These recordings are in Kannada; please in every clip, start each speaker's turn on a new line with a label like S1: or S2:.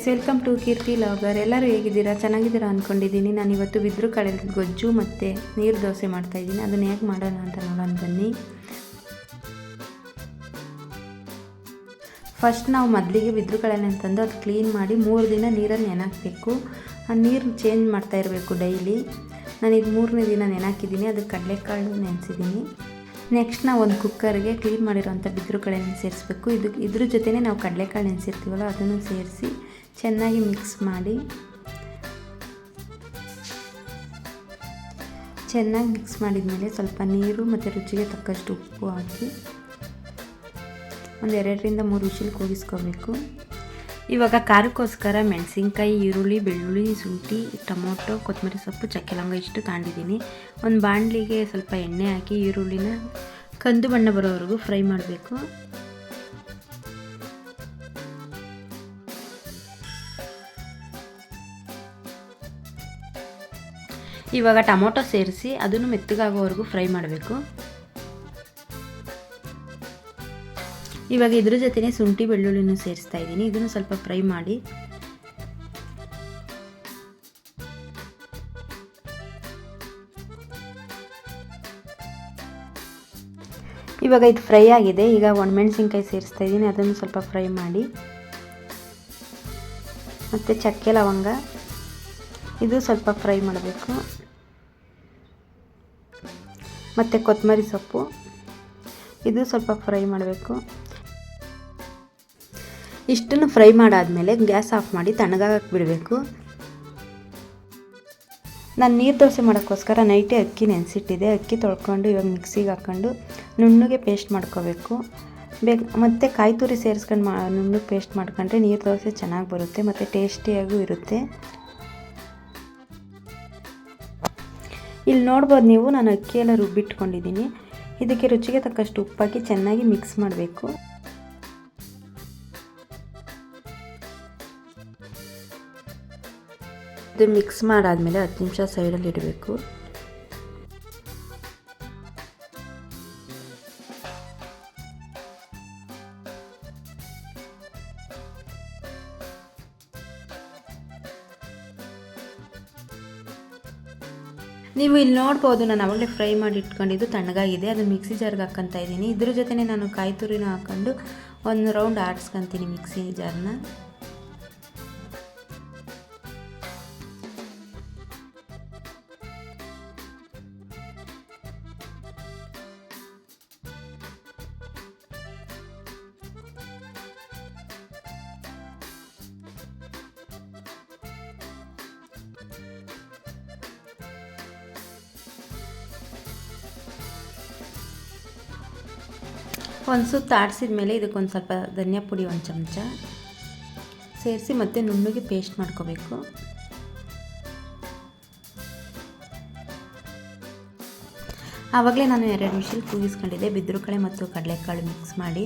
S1: Guys welcome to Keerthi vlogger ಎಲ್ಲರೂ ಹೇಗಿದ್ದೀರಾ? ಚೆನ್ನಾಗಿದ್ದೀರಾ ಅಂದ್ಕೊಂಡಿದ್ದೀನಿ ನಾನು ಇವತ್ತು ಬಿದ್ರು ಕಳೆ ಗೊಜ್ಜು ಮತ್ತು ನೀರು ದೋಸೆ ಮಾಡ್ತಾಯಿದ್ದೀನಿ ಅದನ್ನು ಹೇಗೆ ಮಾಡೋಣ ಅಂತ ನೋಡೋಣ ಬನ್ನಿ. ಫಸ್ಟ್ ನಾವು ಮೊದಲಿಗೆ ಬಿದ್ರು ಕಳೆನ ಅಂತಂದು ಅದು ಕ್ಲೀನ್ ಮಾಡಿ ಮೂರು ದಿನ ನೀರನ್ನು ನೆನಾಕಬೇಕು. ಆ ನೀರು ಚೇಂಜ್ ಮಾಡ್ತಾ ಇರಬೇಕು ಡೈಲಿ ನಾನು ಇದು ಮೂರನೇ ದಿನ ನೆನಾಕಿದ್ದೀನಿ. ಅದಕ್ಕೆ ಕಡಲೆಕಾಳು ನೆನೆಸಿದ್ದೀನಿ. ನೆಕ್ಸ್ಟ್ ನಾವು ಒಂದು ಕುಕ್ಕರ್ಗೆ ಕ್ಲೀನ್ ಮಾಡಿರೋಂಥ ಬಿದ್ರು ಕಳೆನ ಸೇರಿಸ್ಬೇಕು. ಇದು, ಇದ್ರ ಜೊತೆನೇ ನಾವು ಕಡಲೆಕಾಳು ನೆನೆಸಿರ್ತೀವಲ್ಲ, ಅದನ್ನು ಸೇರಿಸಿ ಚೆನ್ನಾಗಿ ಮಿಕ್ಸ್ ಮಾಡಿ. ಚೆನ್ನಾಗಿ ಮಿಕ್ಸ್ ಮಾಡಿದ ಮೇಲೆ ಸ್ವಲ್ಪ ನೀರು ಮತ್ತು ರುಚಿಗೆ ತಕ್ಕಷ್ಟು ಉಪ್ಪು ಹಾಕಿ ಒಂದು ಎರಡರಿಂದ ಮೂರು ವಿಷಲ್ ಕೂಗಿಸ್ಕೋಬೇಕು. ಇವಾಗ ಖಾರಕ್ಕೋಸ್ಕರ ಮೆಣಸಿನ್ಕಾಯಿ, ಈರುಳ್ಳಿ, ಬೆಳ್ಳುಳ್ಳಿ, ಶುಂಠಿ, ಟೊಮೊಟೊ, ಕೊತ್ತಂಬರಿ ಸೊಪ್ಪು, ಚಕ್ಕೆ ಲವಂಗ ಇಷ್ಟು ತಾಂಡಿದ್ದೀನಿ. ಒಂದು ಬಾಣಲಿಗೆ ಸ್ವಲ್ಪ ಎಣ್ಣೆ ಹಾಕಿ ಈರುಳ್ಳಿನ ಕಂದು ಬಣ್ಣ ಬರೋವರೆಗೂ ಫ್ರೈ ಮಾಡಬೇಕು. ಇವಾಗ ಟೊಮೊಟೊ ಸೇರಿಸಿ ಅದನ್ನು ಮೆತ್ತಗಾಗೋವರೆಗೂ ಫ್ರೈ ಮಾಡಬೇಕು. ಇವಾಗ ಇದ್ರ ಜೊತೆನೇ ಶುಂಠಿ ಬೆಳ್ಳುಳ್ಳಿನೂ ಸೇರಿಸ್ತಾ ಇದ್ದೀನಿ. ಇದನ್ನು ಸ್ವಲ್ಪ ಫ್ರೈ ಮಾಡಿ. ಇವಾಗ ಇದು ಫ್ರೈ ಆಗಿದೆ. ಈಗ ಒಣಮೆಣಸಿನ್ಕಾಯಿ ಸೇರಿಸ್ತಾ ಇದ್ದೀನಿ. ಅದನ್ನು ಸ್ವಲ್ಪ ಫ್ರೈ ಮಾಡಿ. ಮತ್ತು ಚಕ್ಕೆ ಲವಂಗ. ಇದು ಸ್ವಲ್ಪ ಫ್ರೈ ಮಾಡಬೇಕು. ಮತ್ತು ಕೊತ್ತಂಬರಿ ಸೊಪ್ಪು. ಇದು ಸ್ವಲ್ಪ ಫ್ರೈ ಮಾಡಬೇಕು. ಇಷ್ಟನ್ನು ಫ್ರೈ ಮಾಡಾದಮೇಲೆ ಗ್ಯಾಸ್ ಆಫ್ ಮಾಡಿ ತಣ್ಣಗಾಗಕ್ಕೆ ಬಿಡಬೇಕು. ನಾನು ನೀರು ದೋಸೆ ಮಾಡೋಕ್ಕೋಸ್ಕರ ನೈಟೇ ಅಕ್ಕಿ ನೆನೆಸಿಟ್ಟಿದೆ ಅಕ್ಕಿ ತೊಳ್ಕೊಂಡು, ಇವಾಗ ಮಿಕ್ಸಿಗೆ ಹಾಕ್ಕೊಂಡು ನುಣ್ಣಗೆ ಪೇಸ್ಟ್ ಮಾಡ್ಕೋಬೇಕು. ಬೇಗ ಮತ್ತು ಕಾಯಿ ತುರಿ ಸೇರಿಸ್ಕೊಂಡು ಮಾ, ನುಣ್ಣಗೆ ಪೇಸ್ಟ್ ಮಾಡ್ಕೊಂಡ್ರೆ ನೀರು ದೋಸೆ ಚೆನ್ನಾಗಿ ಬರುತ್ತೆ, ಮತ್ತು ಟೇಸ್ಟಿಯಾಗೂ ಇರುತ್ತೆ. ಇಲ್ಲಿ ನೋಡ್ಬೋದು ನೀವು, ನಾನು ಅಕ್ಕಿ ಎಲ್ಲ ರುಬ್ಬಿಟ್ಕೊಂಡಿದ್ದೀನಿ. ಇದಕ್ಕೆ ರುಚಿಗೆ ತಕ್ಕಷ್ಟು ಉಪ್ಪಾಕಿ ಚೆನ್ನಾಗಿ ಮಿಕ್ಸ್ ಮಾಡಬೇಕು. ಇದು ಮಿಕ್ಸ್ ಮಾಡಾದಮೇಲೆ ಹತ್ತು ನಿಮಿಷ ಸೈಡಲ್ಲಿ ಇಡಬೇಕು. ನೀವು ಇಲ್ಲಿ ನೋಡ್ಬೋದು, ನಾನು ಅವಾಗಲೇ ಫ್ರೈ ಮಾಡಿ ಇಟ್ಕೊಂಡಿದ್ದು ತಣ್ಣಗಾಗಿದೆ. ಅದು ಮಿಕ್ಸಿ ಜಾರ್ಗೆ ಹಾಕ್ಕೊಂತ ಇದ್ದೀನಿ. ಇದ್ರ ಜೊತೆನೇ ನಾನು ಕಾಯಿ ತುರಿನ ಹಾಕ್ಕೊಂಡು ಒಂದು ರೌಂಡ್ ಆಡಿಸ್ಕೊತೀನಿ ಮಿಕ್ಸಿ ಜಾರ್ನ. ಒಂದು ಸುತ್ತ ಆಡಿಸಿದ ಮೇಲೆ ಇದಕ್ಕೊಂದು ಸ್ವಲ್ಪ ಧನಿಯಾ ಪುಡಿ ಒಂದು ಚಮಚ. ಸೇರಿಸಿ ಮತ್ತೆ ನುಣ್ಣಗೆ ಪೇಸ್ಟ್ ಮಾಡ್ಕೋಬೇಕು. ಆವಾಗಲೇ ನಾನು ಎರಡು ವಿಷಲ್ ಕೂಗಿಸ್ಕೊಂಡಿದ್ದೆ. ಬಿದ್ರು ಕಳೆ ಮತ್ತು ಕಡಲೆಕಾಳು ಮಿಕ್ಸ್ ಮಾಡಿ.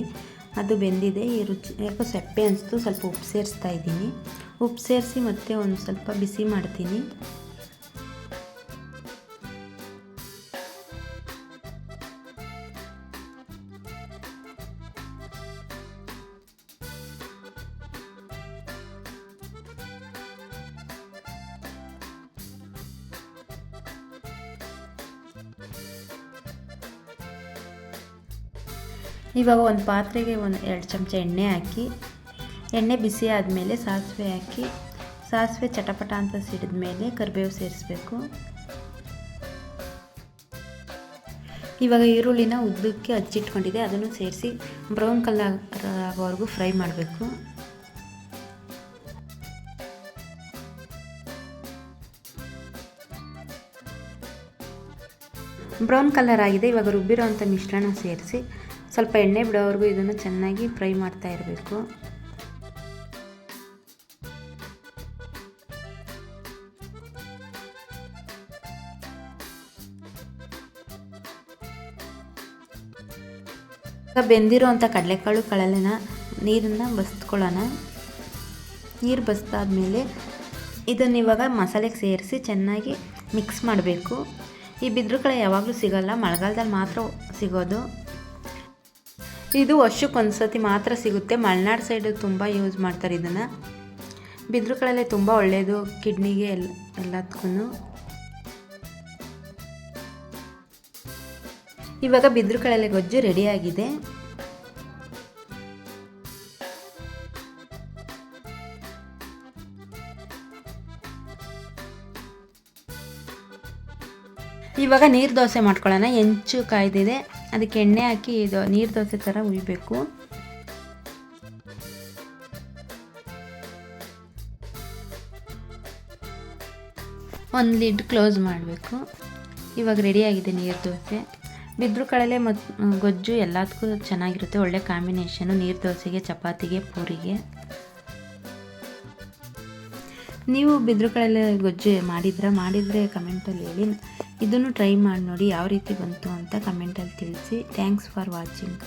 S1: ಅದು ಬೆಂದಿದೆ. ಈ ರುಚಿ, ಯಾಕೋ ಸೆಪ್ಪೆ ಅನಿಸ್ತು. ಸ್ವಲ್ಪ ಉಪ್ಪು ಸೇರಿಸ್ತಾ ಇದ್ದೀನಿ. ಉಪ್ಪು ಸೇರಿಸಿ ಮತ್ತೆ ಒಂದು ಸ್ವಲ್ಪ ಬಿಸಿ ಮಾಡ್ತೀನಿ. ಇವಾಗ ಒಂದು ಪಾತ್ರೆಗೆ ಒಂದು ಎರಡು ಚಮಚ ಎಣ್ಣೆ ಹಾಕಿ, ಎಣ್ಣೆ ಬಿಸಿ ಆದಮೇಲೆ ಸಾಸಿವೆ ಹಾಕಿ, ಸಾಸಿವೆ ಚಟಪಟ ಅಂತ ಸಿಡಿದ ಮೇಲೆ ಕರಿಬೇವು ಸೇರಿಸ್ಬೇಕು. ಇವಾಗ ಈರುಳ್ಳಿನ ಉದ್ದಕ್ಕೆ ಹಚ್ಚಿಟ್ಕೊಂಡಿದೆ ಅದನ್ನು ಸೇರಿಸಿ ಬ್ರೌನ್ ಕಲರ್ ಆಗೋವರೆಗೂ ಫ್ರೈ ಮಾಡಬೇಕು. ಬ್ರೌನ್ ಕಲರ್ ಆಗಿದೆ, ಇವಾಗ ರುಬ್ಬಿರೋ ಅಂಥ ಮಿಶ್ರಣ ಸೇರಿಸಿ ಸ್ವಲ್ಪ ಎಣ್ಣೆ ಬಿಡೋವರೆಗೂ ಇದನ್ನು ಚೆನ್ನಾಗಿ ಫ್ರೈ ಮಾಡ್ತಾ ಇರಬೇಕು. ಬೆಂದಿರೋ ಅಂಥ ಕಡಲೆಕಾಳು ಕಳಲೆನ ನೀರನ್ನು ಬಸ್ತ್ಕೊಳ್ಳೋಣ ನೀರು ಬಸ್ದಾದ್ಮೇಲೆ ಇದನ್ನು ಇವಾಗ ಮಸಾಲೆಗೆ ಸೇರಿಸಿ ಚೆನ್ನಾಗಿ ಮಿಕ್ಸ್ ಮಾಡಬೇಕು. ಈ ಬಿದ್ರು ಕಳೆ ಯಾವಾಗಲೂ ಸಿಗೋಲ್ಲ, ಮಳೆಗಾಲದಲ್ಲಿ ಮಾತ್ರ ಸಿಗೋದು. ಇದು ವರ್ಷಕ್ಕೆ ಒಂದು ಸತಿ ಮಾತ್ರ ಸಿಗುತ್ತೆ. ಮಲೆನಾಡು ಸೈಡ್ ತುಂಬ ಯೂಸ್ ಮಾಡ್ತಾರೆ ಇದನ್ನು. ಬಿದ್ರುಗಳಲ್ಲೇ ತುಂಬ ಒಳ್ಳೆಯದು ಕಿಡ್ನಿಗೆ ಎಲ್ಲ ಎಲ್ಲದಕ್ಕೂ ಇವಾಗ ಬಿದ್ರುಗಳಲ್ಲೇ ಗೊಜ್ಜು ರೆಡಿಯಾಗಿದೆ ಇವಾಗ ನೀರು ದೋಸೆ ಮಾಡ್ಕೊಳ್ಳೋಣ. ಹೆಂಚು ಕಾಯ್ದಿದೆ. ಅದಕ್ಕೆ ಎಣ್ಣೆ ಹಾಕಿ ಇದು ನೀರು ದೋಸೆ ಥರ ಉಯ್ಬೇಕು ಒಂದು ಲಿಡ್ ಕ್ಲೋಸ್ ಮಾಡಬೇಕು. ಇವಾಗ ರೆಡಿಯಾಗಿದೆ ನೀರು ದೋಸೆ. ಬಿದ್ರು ಕಡಲೆ ಮತ್ತು ಗೊಜ್ಜು ಎಲ್ಲದಕ್ಕೂ ಚೆನ್ನಾಗಿರುತ್ತೆ. ಒಳ್ಳೆ ಕಾಂಬಿನೇಷನು ನೀರು ದೋಸೆಗೆ, ಚಪಾತಿಗೆ, ಪೂರಿಗೆ. ನೀವು ಬಿದ್ರು ಗೊಜ್ಜೆ ಮಾಡಿದ್ರೆ, ಮಾಡಿದರೆ ಕಮೆಂಟಲ್ಲಿ ಹೇಳಿ. ಇದನ್ನು ಟ್ರೈ ಮಾಡಿ ನೋಡಿ ಯಾವ ರೀತಿ ಬಂತು ಅಂತ ಕಮೆಂಟಲ್ಲಿ ತಿಳಿಸಿ. Thanks for watching